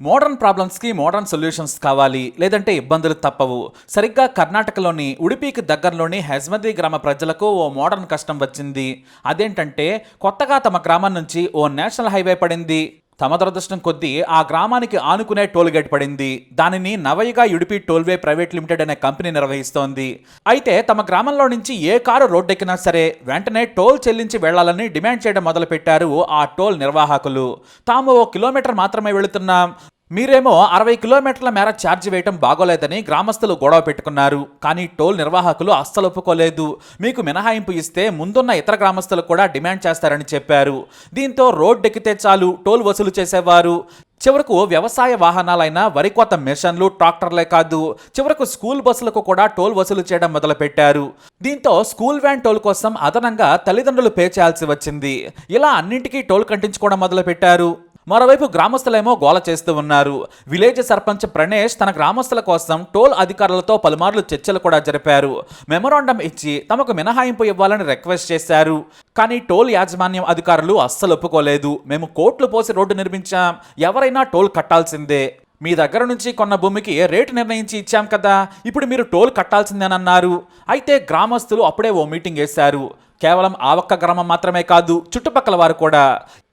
Modern ప్రాబ్లమ్స్కి modern solutions కావాలి లేదంటే ఇబ్బందులు తప్పవు. సరిగ్గా కర్ణాటకలోని ఉడిపికి దగ్గరలోని హెజ్మతి గ్రామ ప్రజలకు ఓ మోడర్న్ కష్టం వచ్చింది. అదేంటంటే కొత్తగా తమ గ్రామం నుంచి ఓ నేషనల్ హైవే పడింది. తమ దురదృష్టం కొద్దీ ఆ గ్రామానికి ఆనుకునే టోల్గేట్ పడింది. దానిని Navayuga Udupi tollway private limited అనే కంపెనీ నిర్వహిస్తోంది. అయితే తమ గ్రామంలో నుంచి ఏ కారు రోడ్డెక్కినా సరే వెంటనే టోల్ చెల్లించి వెళ్ళాలని డిమాండ్ చేయడం మొదలుపెట్టారు ఆ టోల్ నిర్వాహకులు. తాము ఓ కిలోమీటర్ మాత్రమే వెళుతున్నాం. మీరేమో అరవై కిలోమీటర్ల మేర ఛార్జ్ వేయటం బాగోలేదని గ్రామస్తులు గొడవ పెట్టుకున్నారు. కానీ టోల్ నిర్వాహకులు అస్సలు ఒప్పుకోలేదు. మీకు మినహాయింపు ఇస్తే ముందున్న ఇతర గ్రామస్తులు కూడా డిమాండ్ చేస్తారని చెప్పారు. దీంతో రోడ్డెక్కితే చాలు టోల్ వసూలు చేసేవారు. చివరకు వ్యవసాయ వాహనాలైన వరి కోత మిషన్లు ట్రాక్టర్లే కాదు. చివరకు స్కూల్ బస్సులకు కూడా టోల్ వసూలు చేయడం మొదలుపెట్టారు. దీంతో స్కూల్ వ్యాన్ టోల్ కోసం అదనంగా తల్లిదండ్రులు పే చేయాల్సి వచ్చింది. ఇలా అన్నింటికీ టోల్ కంటించుకోవడం మొదలుపెట్టారు. మరోవైపు గ్రామస్తులేమో గోల చేస్తూ ఉన్నారు. విలేజ్ సర్పంచ్ ప్రణేష్ తన గ్రామస్తుల కోసం టోల్ అధికారులతో పలుమార్లు చర్చలు కూడా జరిపారు. మెమొరాండం ఇచ్చి తమకు మినహాయింపు ఇవ్వాలని రిక్వెస్ట్ చేశారు. కానీ టోల్ యాజమాన్యం అధికారులు అస్సలు ఒప్పుకోలేదు. మేము కోట్లు పోసి రోడ్డు నిర్మించాం. ఎవరైనా టోల్ కట్టాల్సిందే. మీ దగ్గర నుంచి కొన్న భూమికి రేటు నిర్ణయించి ఇచ్చాం కదా. ఇప్పుడు మీరు టోల్ కట్టాల్సిందేనన్నారు. అయితే గ్రామస్తులు అప్పుడే ఓ మీటింగ్ వేశారు. కేవలం ఆ ఒక్క గ్రామం మాత్రమే కాదు చుట్టుపక్కల వారు కూడా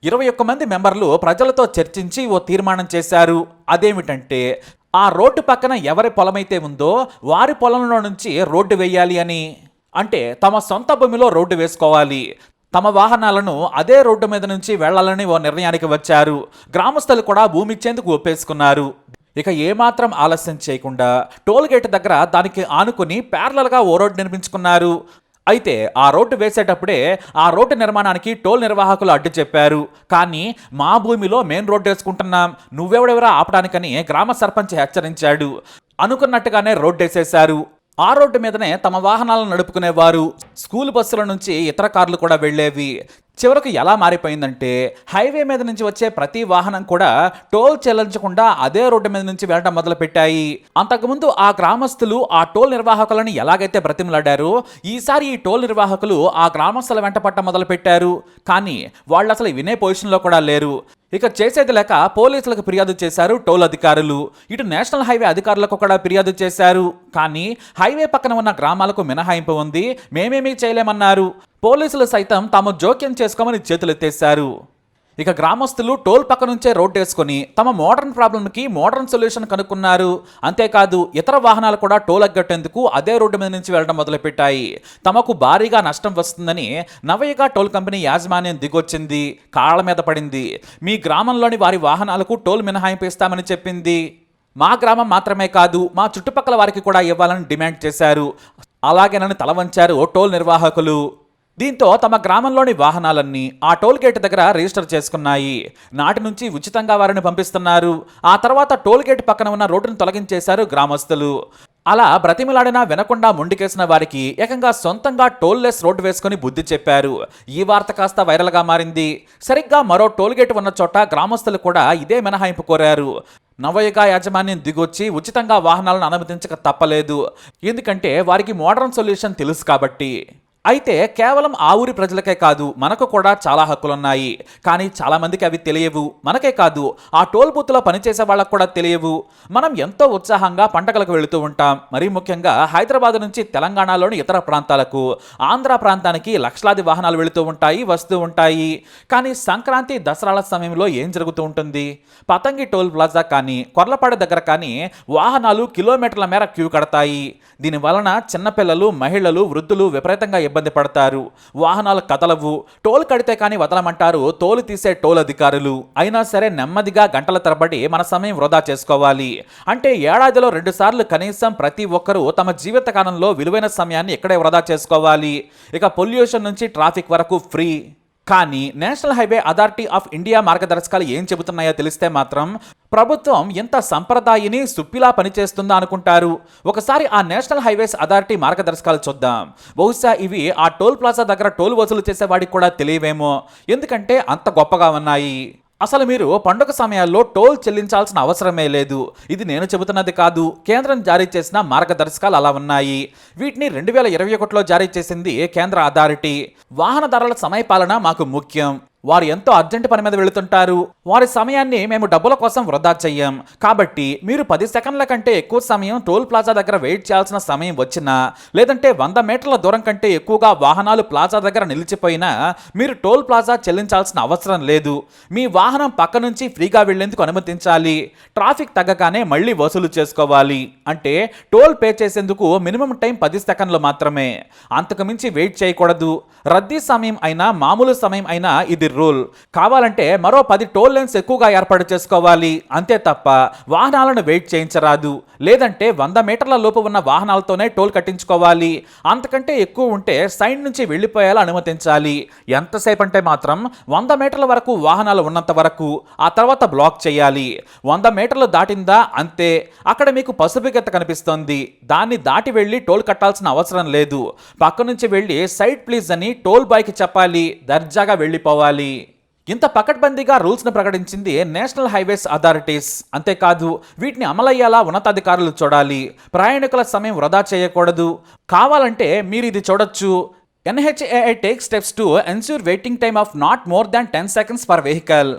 ఇరవై ఒక్క మంది మెంబర్లు ప్రజలతో చర్చించి ఓ తీర్మానం చేశారు. అదేమిటంటే ఆ రోడ్డు పక్కన ఎవరి పొలమైతే ఉందో వారి పొలంలో నుంచి రోడ్డు వేయాలి అని. అంటే తమ సొంత భూమిలో రోడ్డు వేసుకోవాలి. తమ వాహనాలను అదే రోడ్డు మీద నుంచి వెళ్ళాలని ఓ నిర్ణయానికి వచ్చారు. గ్రామస్తులు కూడా భూమి ఇచ్చేందుకు ఒప్పేసుకున్నారు. ఇక ఏమాత్రం ఆలస్యం చేయకుండా టోల్ గేట్ దగ్గర దానికి ఆనుకుని ప్యారలల్గా ఓ రోడ్డు నిర్మించుకున్నారు. అయితే ఆ రోడ్డు వేసేటప్పుడే ఆ రోడ్డు నిర్మాణానికి టోల్ నిర్వాహకులు అడ్డు చెప్పారు. కానీ మా భూమిలో మెయిన్ రోడ్డు వేసుకుంటున్నాం. నువ్వెవడెవరా ఆపడానికని గ్రామ సర్పంచ్ హెచ్చరించాడు. అనుకున్నట్టుగానే రోడ్డు వేసేశారు ఆ రోడ్డు మీదనే తమ వాహనాలను నడుపుకునేవారు. స్కూల్ బస్సుల నుంచి ఇతర కార్లు కూడా వెళ్ళేవి. చివరకు ఎలా మారిపోయిందంటే హైవే మీద నుంచి వచ్చే ప్రతి వాహనం కూడా టోల్ చెల్లించకుండా అదే రోడ్డు మీద నుంచి వెళ్ళడం మొదలుపెట్టాయి. అంతకుముందు ఆ గ్రామస్తులు ఆ టోల్ నిర్వాహకులను ఎలాగైతే బ్రతిమలాడారో ఈసారి ఈ టోల్ నిర్వాహకులు ఆ గ్రామస్తుల వెంట పట్ట మొదలుపెట్టారు. కానీ వాళ్ళు అసలు వినే పొజిషన్లో కూడా లేరు. ఇక చేసేది లేక పోలీసులకు ఫిర్యాదు చేశారు టోల్ అధికారులు. ఇటు నేషనల్ హైవే అధికారులకు కూడా ఫిర్యాదు చేశారు. కానీ హైవే పక్కన ఉన్న గ్రామాలకు మినహాయింపు ఉంది. మేమేమీ చేయలేమన్నారు. పోలీసులు సైతం తాము జోక్యం చేసుకోమని చేతులెత్తేశారు. ఇక గ్రామస్తులు టోల్ పక్క నుంచే రోడ్ వేసుకుని తమ మోడర్న్ ప్రాబ్లంకి మోడర్న్ సొల్యూషన్ కనుక్కున్నారు. అంతేకాదు ఇతర వాహనాలు కూడా టోల్ అగ్గట్టేందుకు అదే రోడ్డు మీద నుంచి వెళ్ళడం మొదలుపెట్టాయి. తమకు భారీగా నష్టం వస్తుందని నవయగా టోల్ కంపెనీ యాజమాన్యం దిగొచ్చింది కాళ్ళ మీద పడింది. మీ గ్రామంలోని వారి వాహనాలకు టోల్ మినహాయింపు ఇస్తామని చెప్పింది. మా గ్రామం మాత్రమే కాదు మా చుట్టుపక్కల వారికి కూడా ఇవ్వాలని డిమాండ్ చేశారు. అలాగేనని తల వంచారు టోల్ నిర్వాహకులు. దీంతో తమ గ్రామంలోని వాహనాలన్నీ ఆ టోల్ గేట్ దగ్గర రిజిస్టర్ చేసుకున్నాయి. నాటి నుంచి ఉచితంగా వారిని పంపిస్తున్నారు. ఆ తర్వాత టోల్ గేట్ పక్కన ఉన్న రోడ్డును తొలగించేశారు గ్రామస్తులు. అలా బ్రతిమలాడినా వినకుండా ముండికేసిన వారికి ఏకంగా సొంతంగా టోల్లెస్ రోడ్డు వేసుకుని బుద్ధి చెప్పారు. ఈ వార్త కాస్త వైరల్గా మారింది. సరిగ్గా మరో టోల్గేట్ ఉన్న చోట గ్రామస్తులు కూడా ఇదే మినహాయింపు కోరారు. నవయుగ యాజమాన్యం దిగొచ్చి ఉచితంగా వాహనాలను అనుమతించక తప్పలేదు. ఎందుకంటే వారికి మోడర్న్ సొల్యూషన్ తెలుసు కాబట్టి. అయితే కేవలం ఆ ఊరి ప్రజలకే కాదు మనకు కూడా చాలా హక్కులున్నాయి. కానీ చాలామందికి అవి తెలియవు. మనకే కాదు ఆ టోల్ బూత్లో పనిచేసే వాళ్ళకు కూడా తెలియవు. మనం ఎంతో ఉత్సాహంగా పండగలకు వెళుతూ ఉంటాం. మరీ ముఖ్యంగా హైదరాబాద్ నుంచి తెలంగాణలోని ఇతర ప్రాంతాలకు. ఆంధ్ర ప్రాంతానికి లక్షలాది వాహనాలు వెళుతూ ఉంటాయి వస్తూ ఉంటాయి. కానీ సంక్రాంతి దసరాల సమయంలో ఏం జరుగుతూ ఉంటుంది? పతంగి టోల్ ప్లాజా కానీ కొర్లపాడ దగ్గర కానీ వాహనాలు కిలోమీటర్ల మేర క్యూ కడతాయి. దీని వలన చిన్నపిల్లలు మహిళలు వృద్ధులు విపరీతంగా ఇబ్బంది పడతారు. వాహనాలు కదలవు. టోల్ కడితే కానీ వదలమంటారు. తోలు తీసే టోల్ అధికారులు. అయినా సరే నెమ్మదిగా గంటల తరబడి మన సమయం వృధా చేసుకోవాలి. అంటే ఏడాదిలో రెండు సార్లు కనీసం ప్రతి ఒక్కరూ తమ జీవితకాలంలో విలువైన సమయాన్ని ఇక్కడే వృధా చేసుకోవాలి. ఇక పొల్యూషన్ నుంచి ట్రాఫిక్ వరకు ఫ్రీ. కానీ national highway authority of India మార్గదర్శకాలు ఏం చెబుతున్నాయో తెలిస్తే మాత్రం ప్రభుత్వం ఎంత సంప్రదాయని సుప్పిలా పనిచేస్తుందా అనుకుంటారు? ఒకసారి ఆ నేషనల్ హైవేస్ అథారిటీ మార్గదర్శకాలు చూద్దాం. బహుశా ఇవి ఆ టోల్ ప్లాజా దగ్గర టోల్ వసూలు చేసేవాడికి కూడా తెలియవేమో. ఎందుకంటే అంత గొప్పగా ఉన్నాయి. అసలు మీరు పండుగ సమయాల్లో టోల్ చెల్లించాల్సిన అవసరమే లేదు. ఇది నేను చెబుతున్నది కాదు. కేంద్రం జారీ చేసిన మార్గదర్శకాలు అలా ఉన్నాయి. వీటిని రెండు వేల ఇరవై ఒకటిలో జారీ చేసింది కేంద్ర అథారిటీ. వాహనదారుల సమయపాలన మాకు ముఖ్యం. వారు ఎంతో అర్జెంట్ పని మీద వెళుతుంటారు. వారి సమయాన్ని మేము డబ్బుల కోసం వృధా చెయ్యం. కాబట్టి మీరు పది సెకండ్ల కంటే ఎక్కువ సమయం టోల్ ప్లాజా దగ్గర వెయిట్ చేయాల్సిన సమయం వచ్చినా లేదంటే వంద మీటర్ల దూరం కంటే ఎక్కువగా వాహనాలు ప్లాజా దగ్గర నిలిచిపోయినా మీరు టోల్ ప్లాజా చెల్లించాల్సిన అవసరం లేదు. మీ వాహనం పక్క నుంచి ఫ్రీగా వెళ్ళేందుకు అనుమతించాలి. ట్రాఫిక్ తగ్గగానే మళ్ళీ వసూలు చేసుకోవాలి. అంటే టోల్ పే చేసేందుకు మినిమం టైం పది సెకండ్లు మాత్రమే. అంతకు మించి వెయిట్ చేయకూడదు. రద్దీ సమయం అయినా మామూలు సమయం అయినా ఇది రూల్. కావాలంటే మరో పది టోల్ లైన్స్ ఎక్కువగా ఏర్పాటు చేసుకోవాలి. అంతే తప్ప వాహనాలను వెయిట్ చేయించరాదు. లేదంటే వంద మీటర్ల లోపు ఉన్న వాహనాలతోనే టోల్ కట్టించుకోవాలి. అంతకంటే ఎక్కువ ఉంటే సైడ్ నుంచి వెళ్ళిపోయేలా అనుమతించాలి. ఎంతసేపు అంటే మాత్రం వంద మీటర్ల వరకు వాహనాలు ఉన్నంత వరకు ఆ తర్వాత బ్లాక్ చేయాలి. వంద మీటర్లు దాటిందా? అంతే. అక్కడ మీకు పసుపు గీత కనిపిస్తోంది. దాన్ని దాటి వెళ్ళి టోల్ కట్టాల్సిన అవసరం లేదు. పక్క నుంచి వెళ్ళి సైడ్ ప్లీజ్ అని టోల్ బాయ్కి చెప్పాలి. దర్జాగా వెళ్ళిపోవాలి. ఇంత పకడ్బందీగా రూల్స్ను ప్రకటించింది నేషనల్ హైవేస్ అథారిటీస్. అంతేకాదు వీటిని అమలయ్యేలా ఉన్నతాధికారులు చూడాలి. ప్రయాణికుల సమయం వృధా చేయకూడదు. కావాలంటే మీరు ఇది చూడొచ్చు. NHAI take steps to ensure waiting time of not more than ten seconds per vehicle.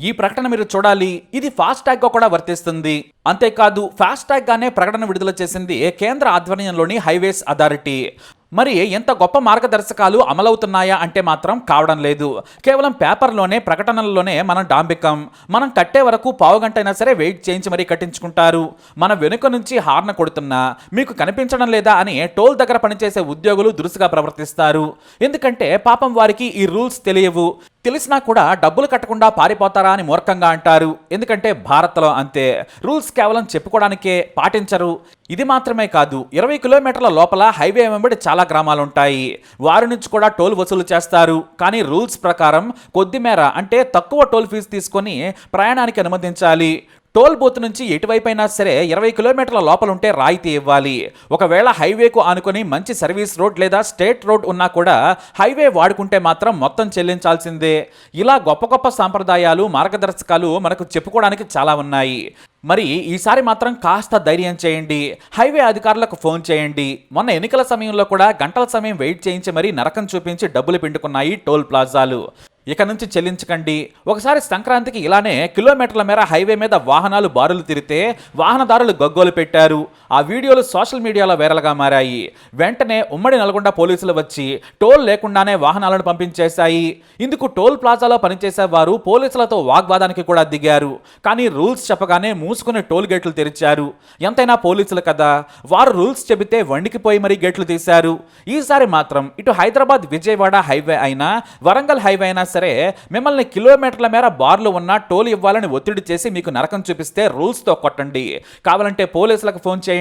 ఈ ప్రకటన మీరు చూడాలి. ఇది ఫాస్ట్ కూడా వర్తిస్తుంది. అంతేకాదు ఫాస్ట్ ప్రకటన విడుదల చేసింది కేంద్ర ఆధ్వర్యంలోని హైవేస్ అథారిటీ. మరి ఎంత గొప్ప మార్గదర్శకాలు అమలవుతున్నాయా అంటే మాత్రం కావడం లేదు. కేవలం పేపర్లోనే ప్రకటనల్లోనే మనం డాంబికం. మనం కట్టే వరకు పావుగంటైనా అయినా సరే వెయిట్ చేయించి మరీ కట్టించుకుంటారు. మన వెనుక నుంచి హార్న కొడుతున్నా. మీకు కనిపించడం లేదా అని టోల్ దగ్గర పనిచేసే ఉద్యోగులు దురుసుగా ప్రవర్తిస్తారు. ఎందుకంటే పాపం వారికి ఈ రూల్స్ తెలియవు. తెలిసినా కూడా డబ్బులు కట్టకుండా పారిపోతారా అని మూర్ఖంగా అంటారు. ఎందుకంటే భారత్లో అంతే. రూల్స్ కేవలం చెప్పుకోవడానికే పాటించరు. ఇది మాత్రమే కాదు ఇరవై కిలోమీటర్ల లోపల హైవే వెంబడి చాలా గ్రామాలు ఉంటాయి వారి నుంచి కూడా టోల్ వసూలు చేస్తారు. కానీ రూల్స్ ప్రకారం కొద్ది మేర అంటే తక్కువ టోల్ ఫీజు తీసుకొని ప్రయాణానికి అనుమతించాలి. టోల్ బూత్ నుంచి ఎటువైపైనా సరే ఇరవై కిలోమీటర్ల లోపల ఉంటే రాయితీ ఇవ్వాలి. ఒకవేళ హైవేకు ఆనుకొని మంచి సర్వీస్ రోడ్ లేదా స్టేట్ రోడ్ ఉన్నా కూడా హైవే వాడుకుంటే మాత్రం మొత్తం చెల్లించాల్సిందే. ఇలా గొప్ప గొప్ప సాంప్రదాయాలు మార్గదర్శకాలు మనకు చెప్పుకోవడానికి చాలా ఉన్నాయి. మరి ఈసారి మాత్రం కాస్త ధైర్యం చేయండి. హైవే అధికారులకు ఫోన్ చేయండి. మొన్న ఎన్నికల సమయంలో కూడా గంటల సమయం వెయిట్ చేయించి మరీ నరకం చూపించి డబ్బులు పిండుకున్నాయి టోల్ ప్లాజాలు. ఇక నుంచి చెల్లించకండి. ఒకసారి సంక్రాంతికి ఇలానే కిలోమీటర్ల మేర హైవే మీద వాహనాలు బారులు తిరితే వాహనదారులు గగ్గోలు పెట్టారు. ఆ వీడియోలు సోషల్ మీడియాలో వైరల్గా మారాయి. వెంటనే ఉమ్మడి నల్గొండ పోలీసులు వచ్చి టోల్ లేకుండానే వాహనాలను పంపించేశాయి. ఇందుకు టోల్ ప్లాజాలో పనిచేసే వారు పోలీసులతో వాగ్వాదానికి కూడా దిగారు. కానీ రూల్స్ చెప్పగానే మూసుకుని టోల్ గేట్లు తెరిచారు. ఎంతైనా పోలీసులు కదా వారు రూల్స్ చెబితే వండికిపోయి మరీ గేట్లు తీశారు. ఈసారి మాత్రం ఇటు హైదరాబాద్ విజయవాడ హైవే అయినా వరంగల్ హైవే అయినా సరే మిమ్మల్ని కిలోమీటర్ల మేర బార్లు ఉన్న టోల్ ఇవ్వాలని ఒత్తిడి చేసి మీకు నరకం చూపిస్తే రూల్స్తో కొట్టండి. కావాలంటే పోలీసులకు ఫోన్ చేయండి.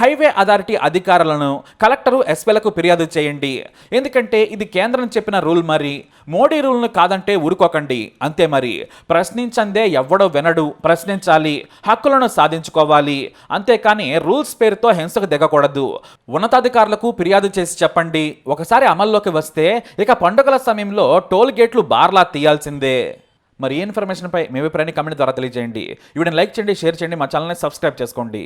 హైవే అథారిటీ అధికారులను కలెక్టరు ఎస్పీలకు ఫిర్యాదు చేయండి. ఎందుకంటే ఇది కేంద్రం చెప్పిన రూల్ మరి. మోడీ రూల్ను కాదంటే ఊరుకోకండి. అంతే మరి. ప్రశ్నించందే ఎవ్వడో వినడు. ప్రశ్నించాలి. హక్కులను సాధించుకోవాలి. అంతేకాని రూల్స్ పేరుతో హింసకు దిగకూడదు. ఉన్నతాధికారులకు ఫిర్యాదు చేసి చెప్పండి. ఒకసారి అమల్లోకి వస్తే ఇక పండుగల సమయంలో టోల్ గేట్లు బార్లా తీయాల్సిందే. మరి ఈ ఇన్ఫర్మేషన్పై మీ అభిప్రాయాన్ని కమెంట్ ద్వారా తెలియజేయండి. వీడిని లైక్ చేయండి షేర్ చేయండి మా ఛానల్ని సబ్స్క్రైబ్ చేసుకోండి.